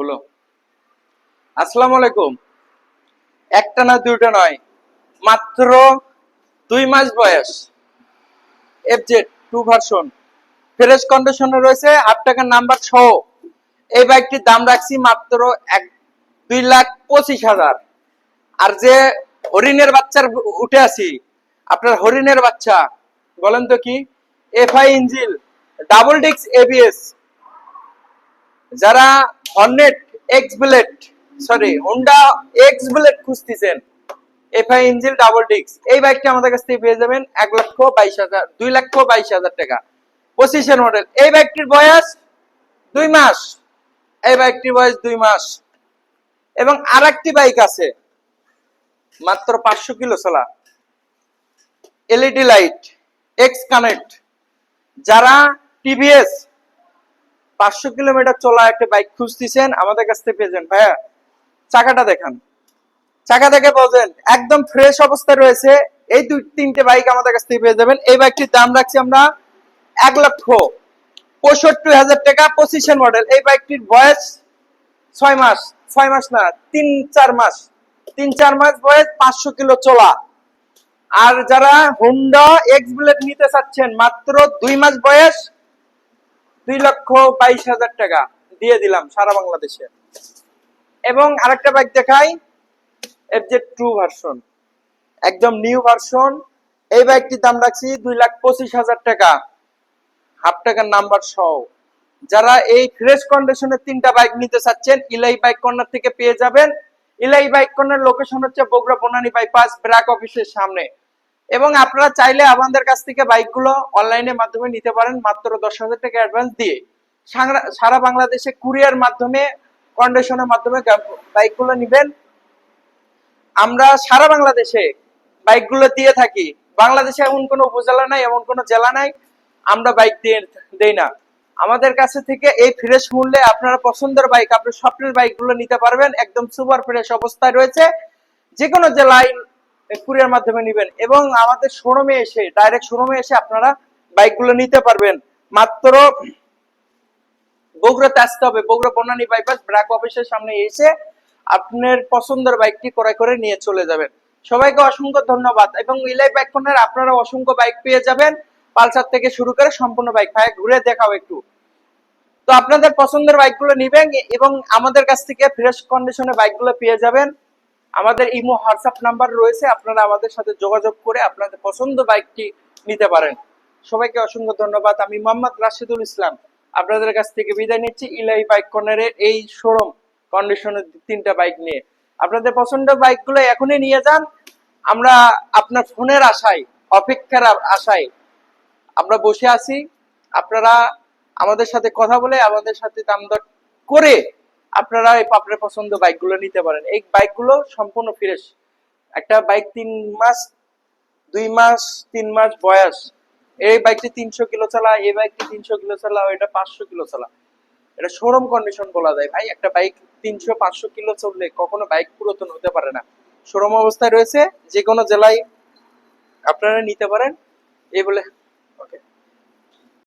বলো। আসসালামু আলাইকুম। একটা না দুইটা নয়, মাত্র দুই মাস বয়স। এফজেড টু ভার্সন ফ্রেশ কন্ডিশনে রয়েছে হাফ টাকার নাম্বার সহ। এই বাইকটির দাম রাখছি মাত্র এক, দুই লাখ পঁচিশ হাজার। আর যে হরিণের বাচ্চার উঠে আছি, আপনার হরিণের বাচ্চা, বলেন তো কি? এফআই ইঞ্জিল ডাবল ডিক্স এবিএস যারা Hornet X bullet sorry Honda X bullet খুঁজতেছেন এফআই ইঞ্জিল ডাবল ডিক্স এই বাইকটা আমাদের কাছ থেকে পেয়ে যাবেন এক লক্ষ বাইশ হাজার, দুই লক্ষ বাইশ হাজার টাকা। পঁচিশের মডেল এই বাইকটির বয়স দুই মাস। এই বাইকটির বয়স দুই মাস। এবং আর একটি বাইক আছে, মাত্র পাঁচশো কিলো চলা। এলইডি লাইট এক্স কানেক্ট যারা টিভিএস পাঁচশো কিলোমিটার চলা একটা বাইক খুঁজতেছেন, আমাদের কাছ থেকে পেয়ে যান ভাইয়া, চাকাটা দেখান। চাকা দেখে বলছেন, একদম ফ্রেশ অবস্থায় রয়েছে, এই দুই, তিনটে বাইক আমাদের কাছ থেকে পেয়ে যাবেন। এই বাইকটির দাম রাখছি আমরা এক লক্ষ পঁয়ষট্টি হাজার টাকা পঁচিশের মডেল এই বাইকটির বয়স ছয় মাস ছয় মাস না, তিন, চার মাস। তিন, চার মাস বয়স পাঁচশো কিলো চলা। আর যারা হুন্ডা এক্স বুলেট নিতে চাচ্ছেন, মাত্র দুই মাস বয়স দুই লক্ষ বাইশ হাজার টাকা দিয়ে দিলাম সারা বাংলাদেশে। এবং আরেকটা বাইক দেখাই এফজেড টু ভার্সন একদম নিউ ভার্সন এই বাইকটির দাম রাখছি দুই লাখ পঁচিশ হাজার টাকা। হাফ টাকার নাম্বার সহ। যারা এই ফ্রেশ কন্ডিশনের তিনটা বাইক নিতে চাচ্ছেন, ইলাই বাইক কর্নার থেকে পেয়ে যাবেন। ইলাই বাইক কর্নার লোকেশন হচ্ছে বগুড়া বনানী বাইপাস ব্র্যাক অফিসের সামনে। এবং আপনারা চাইলে আমাদের কাছ থেকে বাইকগুলো অনলাইনের মাধ্যমে নিতে পারেন মাত্র দশ হাজার টাকা অ্যাডভান্স দিয়ে। সারা বাংলাদেশে কুরিয়ার মাধ্যমে কন্ডিশনের মাধ্যমে বাইকগুলো নিবেন। আমরা সারা বাংলাদেশে বাইকগুলো দিয়ে থাকি। বাংলাদেশে এমন কোনো উপজেলা নাই, এমন কোনো জেলা নাই, আমরা বাইক দিয়ে দেই না। আমাদের কাছে থেকে এই ফ্রেশ মূল্যে আপনারা পছন্দের বাইক, আপনার স্বপ্নের বাইকগুলো নিতে পারবেন। একদম সুপার ফ্রেশ অবস্থায় রয়েছে। যে কোনো জেলায় কুরিয়ার মাধ্যমে নেবেন। এবং আমাদের শোরুমে এসে ডাইরেক্ট শোরুমে এসে আপনারা বাইকগুলো নিতে পারবেন। মাত্র বগুড়াতে আসতে হবে। বগুড়া বনানী বাইপাস, ব্র্যাক অফিসের সামনে এসে আপনার পছন্দের বাইকটি ক্রয় করে নিয়ে চলে যাবেন। সবাইকে অসংখ্য ধন্যবাদ। এবং ইলাই বাইক কর্নার আপনারা অসংখ্য বাইক পেয়ে যাবেন। পালসার থেকে শুরু করে সম্পূর্ণ বাইক। ভাই, ঘুরে দেখাও একটু। তো আপনাদের পছন্দের বাইকগুলো নিবেন এবং আমাদের কাছ থেকে ফ্রেশ কন্ডিশনে বাইকগুলো পেয়ে যাবেন। আমাদের ইমো, হোয়াটসঅ্যাপ নাম্বার রয়েছে, আপনারা আমাদের সাথে যোগাযোগ করে আপনাদের পছন্দ বাইকটি নিতে পারেন। সবাইকে অসংখ্য ধন্যবাদ। আমি মোহাম্মদ রাশিদুল ইসলাম, আপনাদের কাছ থেকে বিদায় নিচ্ছি ইলাই বাইক কর্নারের এই শোরুম কন্ডিশনের তিনটা বাইক নিয়ে। আপনাদের পছন্দের বাইকগুলো এখনই নিয়ে যান। আমরা আপনার ফোনের আশায়, অপেক্ষার আশায় আমরা বসে আছি। আপনারা আমাদের সাথে কথা বলে আমাদের সাথে দাম করে আপনারা এই আপনার পছন্দ বাইকগুলো নিতে পারেন। এই বাইকগুলো সম্পূর্ণ ফ্রেশ একটা বাইক তিন মাস, দুই মাস, তিন মাস বয়স। এই বাইকটি তিনশো কিলো চালা, এই বাইকটি তিনশো কিলো চালা এটা পাঁচশো কিলো চালা। এটা শোরুম কন্ডিশন বলা যায়। ভাই, একটা বাইক তিনশো, পাঁচশো কিলো চললে কখনো বাইক পুরাতন হতে পারে না। শোরুম অবস্থায় রয়েছে যে কোনো জেলায় আপনারা নিতে পারেন। এই বলে